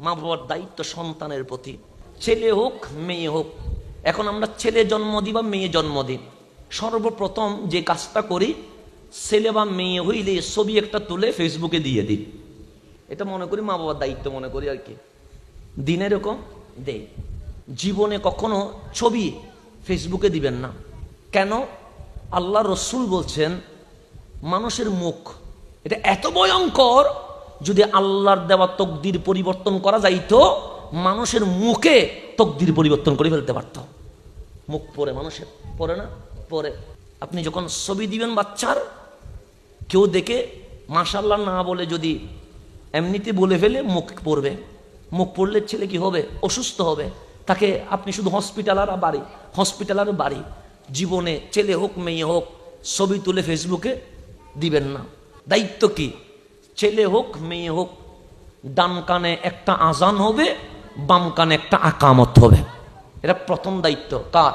মা বাবার দায়িত্ব সন্তানের প্রতি। ছেলে হোক, মেয়ে হোক। এখন আমরা ছেলে জন্ম দিই বা মেয়ে জন্ম দিই। সর্বপ্রথম যে কাজটা করি, ছেলে বা মেয়ে হইলে ছবি একটা তুলে ফেসবুকে দিয়ে দিই। এটা মনে করি মা বাবার দায়িত্ব মনে করি আর কি। দিন এরকম দেই। জীবনে কখনো ছবি ফেসবুকে দিবেন না। কেন? আল্লাহ রসুল বলছেন, মানুষের মুখ, এটা এত ভয়ঙ্কর যদি আল্লাহর দেওয়া তকদির পরিবর্তন করা যাইতো, মানুষের মুখে তকদির পরিবর্তন করে ফেলতে পারত। মুখ পরে, মানুষের পরে না, পরে। আপনি যখন ছবি দিবেন বাচ্চার, কেউ দেখে মাশাল্লাহ না বলে যদি এমনিতে বলে ফেলে, মুখ পড়বে। মুখ পড়লে ছেলে কি হবে? অসুস্থ হবে। তাকে আপনি শুধু হসপিটাল আর বাড়ি হসপিটাল আর বাড়ি। জীবনে ছেলে হোক, মেয়ে হোক, ছবি তুলে ফেসবুকে দিবেন না। দায়িত্ব কি? ছেলে হোক, মেয়ে হোক, ডান কানে একটা আজান হবে, বাম কানে একটা আকামত হবে। এটা প্রথম দায়িত্ব। কার?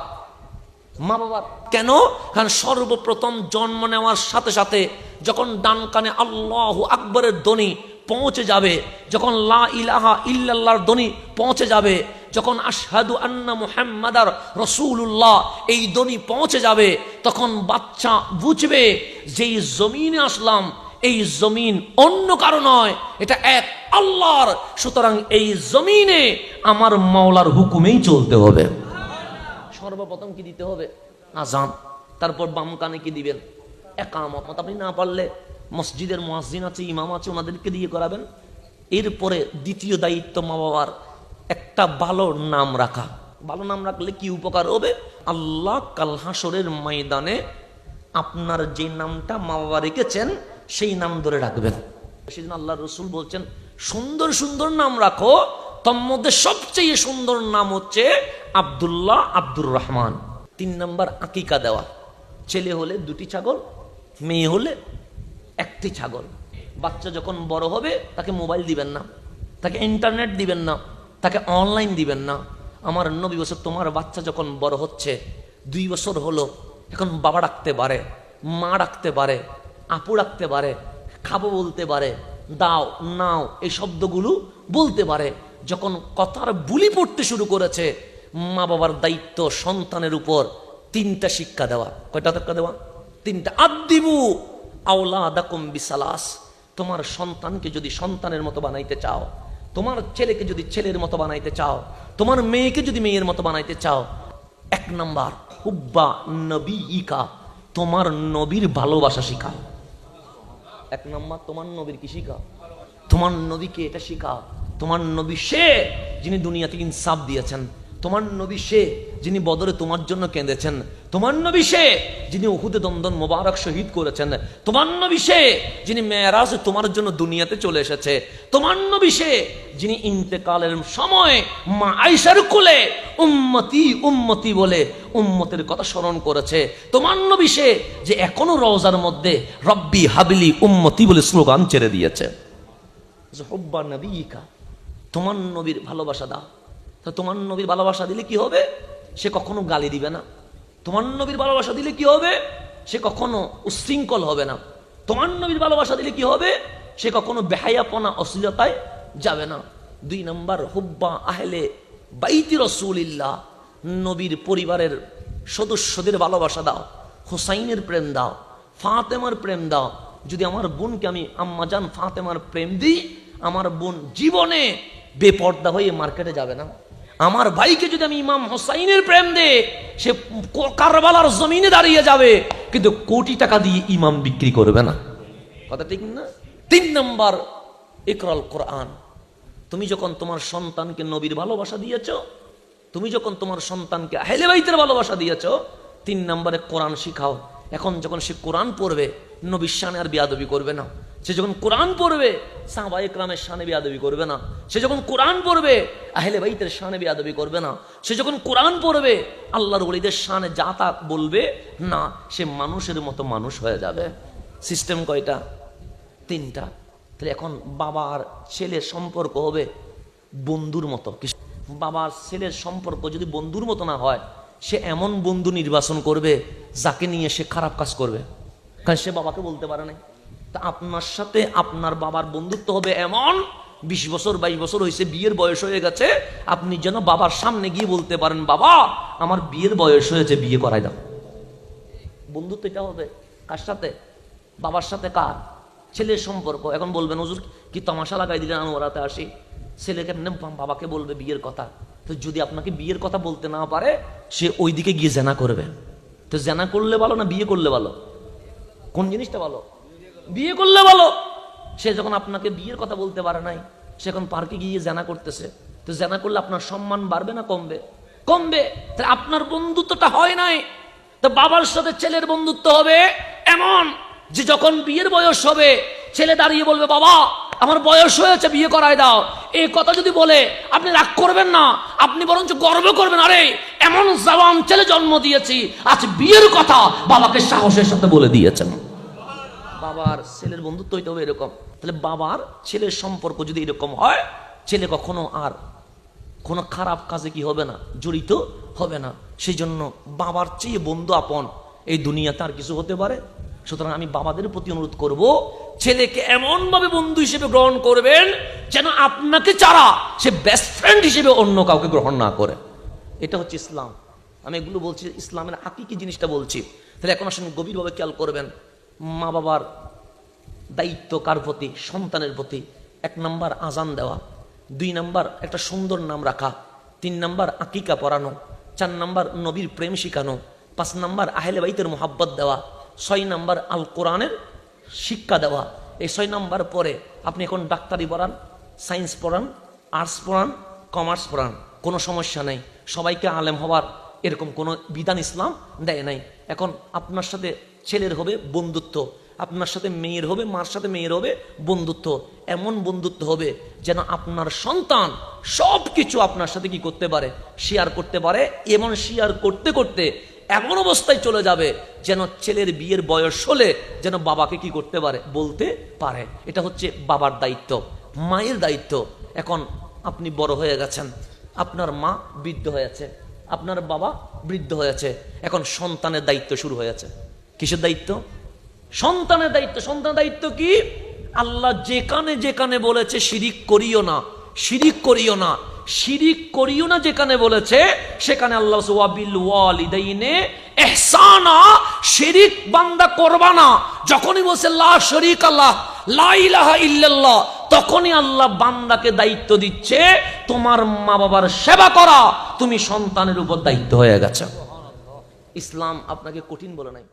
মা বাবার। কেন? কারণ সর্বপ্রথম জন্ম নেওয়ার সাথে সাথে যখন ডান কানে আল্লাহ আকবরের ধ্বনি পৌঁছে যাবে, যখন লা ইলাহা ইল্লাল্লাহর ধ্বনি পৌঁছে যাবে, যখন আশহাদু আন্না মুহাম্মাদার রসুল্লাহ এই ধ্বনি পৌঁছে যাবে, তখন বাচ্চা বুঝবে, যেই জমিনে আসলাম এই জমিন অন্য কারও নয়, এটা এক আল্লাহর। সুতরাং এই জমিনে আমার মাওলার হুকুমেই চলতে হবে। সর্বপ্রথম কি দিতে হবে? আজান। তারপর বাম কানে কি দিবেন? একামত। আপনি না পারলে মসজিদের মসজিদ আছে, ইমাম আছে, ওনাদেরকে দিয়ে করাবেন। এরপরে দ্বিতীয় দায়িত্ব মা বাবার, একটা ভালো নাম রাখা। ভালো নাম রাখলে কি উপকার হবে? আল্লাহ কালহাসরের ময়দানে আপনার যে নামটা মা বাবা রেখেছেন সেই নাম ধরে রাখবেন। সেদিন আল্লাহ রসুল বলছেন, সুন্দর সুন্দর নাম রাখো, তোর মধ্যে সবচেয়ে সুন্দর নাম হচ্ছে আব্দুল্লাহ আব্দুর রহমান। তিন নম্বর আকিকা দেওয়া। ছেলে হলে দুটি ছাগল, মেয়ে হলে একটি ছাগল। বাচ্চা যখন বড় হবে, তাকে মোবাইল দিবেন না, তাকে ইন্টারনেট দিবেন না, তাকে অনলাইন দিবেন না। আমার নবী বছর তোমার বাচ্চা যখন বড় হচ্ছে, দুই বছর হলো, এখন বাবা ডাকতে পারে, মা ডাকতে পারে আপু রাখতে পারে, খাব বলতে পারে, দাও, নাও, এই শব্দগুলো বলতে পারে। যখন কথার বুলি পড়তে শুরু করেছে, মা বাবার দায়িত্ব সন্তানের উপর তিনটা শিক্ষা দেওয়া। কয়টা শিক্ষা দেওয়া? তিনটা। আদিবু আওলা দাকুম তোমার সন্তানকে যদি সন্তানের মতো বানাইতে চাও, তোমার ছেলেকে যদি ছেলের মতো বানাইতে চাও, তোমার মেয়েকে যদি মেয়ের মতো বানাইতে চাও, এক নম্বর, হুব্বা নবী ইকা তোমার নবীর ভালোবাসা শিখাও। এক নম্বর, তোমার নবীর কি শিখা তোমার নবীকে এটা শিখা তোমার নবী সে যিনি দুনিয়াতে ইনসাফ দিয়েছেন। তোমার নবী সে যিনি বদরে তোমার জন্য কেঁদেছেন। তোমার নবী সে যিনি উহুদে দন্দন মোবারক শহীদ করেছেন। তোমার নবী সে যিনি মেয়েরাজ তোমার জন্য দুনিয়াতে চলে এসেছে। তোমার নবী সে যিনি ইন্তেকালের সময় মা আইসার কোলে উম্মতি উম্মতি বলে উম্মতের কথা স্মরণ করেছে। তোমার নবী সে যে এখনও রওজার মধ্যে রব্বি হাবিলি উম্মতি বলে স্লোগান ছেড়ে দিয়েছে। তোমার নবীর ভালোবাসা দাও। তা তোমার নবীর ভালোবাসা দিলে কি হবে? সে কখনো গালি দিবে না। তোমার নবীর ভালোবাসা দিলে কি হবে? সে কখনো উশৃঙ্খল হবে না। তোমার নবীর ভালোবাসা দিলে কি হবে? সে কখনো বেহায়াপনা, অশ্লীলতায় যাবে না। দুই নম্বর, হুব্বা আহলে বাইতি রসুলিল্লাহ। নবীর পরিবারের সদস্যদের ভালোবাসা দাও, হুসাইনের প্রেম দাও, ফাতেমার প্রেম দাও। যদি আমার বোনকে আমি আম্মাজান ফাতেমার প্রেম দিই, আমার বোন জীবনে বেপর্দা হয়ে মার্কেটে যাবে না। আমার ভাইকে যদি আমি ইমাম হোসাইনের প্রেম দে, সে কারবালার জমিনে দাঁড়িয়ে যাবে, কিন্তু কোটি টাকা দিয়ে ইমাম বিক্রি করবে না। কথা ঠিক না? তিন নম্বর, ইকরাল কোরআন। তুমি যখন তোমার সন্তানকে নবীর ভালোবাসা দিয়েছ, তুমি যখন তোমার সন্তানকে আহলে বাইতের ভালোবাসা দিয়েছ, তিন নম্বরে কোরআন শিখাও। এখন যখন সে কোরআন পড়বে, নবীর শানে আর বিয়াদবি করবে না। সে যখন কোরআন পড়বে, সাহবা ইকরামের শানে বিয়াদবি করবে না। সে যখন কোরআন পড়বে, আহলে বাইতের শানে বিয়াদবি করবে না। সে যখন কোরআন পড়বে, আল্লাহর ওলিদের শানে যা তা বলবে, না, সে মানুষের মতো মানুষ হয়ে যাবে। সিস্টেম কয়টা? তিনটা। তাহলে এখন বাবার ছেলের সম্পর্ক হবে বন্ধুর মতো। বাবার ছেলের সম্পর্ক যদি বন্ধুর মতো না হয় সে এমন বন্ধু নির্বাচন করবে, যাকে নিয়ে সে খারাপ কাজ করবে। কারণ সে বাবাকে বলতে পারে নাই। তা আপনার সাথে আপনার বাবার বন্ধুত্ব হবে এমন, বিশ বছর, বাইশ বছর হয়েছে, বিয়ের বয়স হয়ে গেছে, আপনি যেন বাবার সামনে গিয়ে বলতে পারেন, বাবা, আমার বিয়ের বয়স হয়েছে, বিয়ে করাই দাও। বন্ধুত্ব এটা হবে। কার সাথে? বাবার সাথে কার? ছেলের সম্পর্ক। এখন বলবেন, হুজুর, কি তামাশা লাগাই দিলেন আমি ওরাতে আসি? ছেলে কেমনে বাবাকে বলবে বিয়ের কথা? তো যদি আপনাকে বিয়ের কথা বলতে না পারে, সে ওই দিকে গিয়ে জেনা করবে। তো জেনা করলে ভালো না বিয়ে করলে ভালো? কোন জিনিসটা ভালো? বিয়ে করলে ভালো। সে যখন আপনাকে বিয়ের কথা বলতে পারে নাই, সে এখন পার্কে গিয়ে জেনা করতেছে। তো জেনা করলে আপনার সম্মান বাড়বে না কমবে? কমবে। তাহলে আপনার বন্ধুত্বটা হয় নাই। তো বাবার সাথে ছেলের বন্ধুত্ব হবে এমন যে যখন বিয়ের বয়স হবে, ছেলে দাঁড়িয়ে বলবে, বাবা আমার বয়স হয়েছে, বিয়ে করায় দাও। এই কথা যদি বলে, আপনি রাগ করবেন না, আপনি বরঞ্চ গর্ব করবেন, আরে, এমন জওয়ান ছেলে জন্ম দিয়েছি, আজ বিয়ের কথা বাবাকে সাহসের সাথে বলে দিয়েছেন। বাবার ছেলের বন্ধুত্ব হইতে হবে এরকম। তাহলে বাবার ছেলের সম্পর্ক যদি এরকম হয়, ছেলে কখনো আর কোনো খারাপ কাজে কি হবে না, জড়িত হবে না। সেই জন্য বাবার চেয়ে বন্ধু আপন। এই দুনিয়াতে আর কিছু হতে পারে? সুতরাং আমি বাবাদের প্রতি অনুরোধ করব ছেলেকে এমনভাবে বন্ধু হিসেবে গ্রহণ করবেন যেন আপনাকে ছাড়া সে বেস্ট ফ্রেন্ড হিসেবে অন্য কাউকে গ্রহণ না করে। এটা হচ্ছে ইসলাম। আমি এগুলো বলছি, ইসলামের হাকিকি জিনিসটা বলছি। তাহলে এখন আসলে গভীরভাবে খেয়াল করবেন, মা বাবার দায়িত্ব কার প্রতি? সন্তানের প্রতি। এক নাম্বার আজান দেওয়া, দুই নাম্বার একটা সুন্দর নাম রাখা, তিন নাম্বার আকিকা পরানো চার নাম্বার নবীর প্রেম শিখানো, পাঁচ নাম্বার আহলে বাইতের মোহাব্বত দেওয়া, ছয় নাম্বার আল কোরআনের শিক্ষা দেওয়া। এই ছয় নাম্বার পরে আপনি এখন ডাক্তারি পড়ান, সায়েন্স পড়ান, আর্টস পড়ান, কমার্স পড়ান। কোনো সমস্যা নেই। সবাইকে আলেম হওয়ার এরকম কোনো বিধান ইসলাম দেয় নাই। এখন আপনার সাথে ছেলের হবে বন্ধুত্ব, আপনার সাথে মেয়ের হবে, মার সাথে মেয়ের হবে বন্ধুত্ব। এমন বন্ধুত্ব হবে যেন আপনার সন্তান সব কিছু আপনার সাথে কি করতে পারে? শেয়ার করতে পারে। এমন শেয়ার করতে করতে এমন অবস্থায় চলে যাবে যেন ছেলের বিয়ের বয়স হলে যেন বাবাকে কি করতে পারে? বলতে পারে। এটা হচ্ছে বাবার দায়িত্ব, মায়ের দায়িত্ব। এখন আপনি বড় হয়ে গেছেন, আপনার মা বৃদ্ধ হয়েছে আপনার বাবা বৃদ্ধ হয়েছে এখন সন্তানের দায়িত্ব শুরু হয়েছে কিসের দায়িত্ব? সন্তানের দায়িত্ব। সন্তানের দায়িত্ব কি? আল্লাহ যেখানে যেখানে বলেছে, শিরিক করিও না, শিরিক করিও না। শিরিক করিও না যেখানে বলেছে, সেখানে আল্লাহ ওয়াবিল ওয়ালিদাইনে এহসানা শিরিক বান্দা করবা না। যখনই বলছে, লা শরিক আল্লাহ লা ইলাহা ইল্লাল্লাহ তখনই আল্লাহ বান্দাকে দায়িত্ব দিচ্ছে, তোমার মা বাবার সেবা করা, তুমি সন্তানের উপর দায়িত্ব হয়ে গেছে। ইসলাম আপনাকে কঠিন বলে নাই।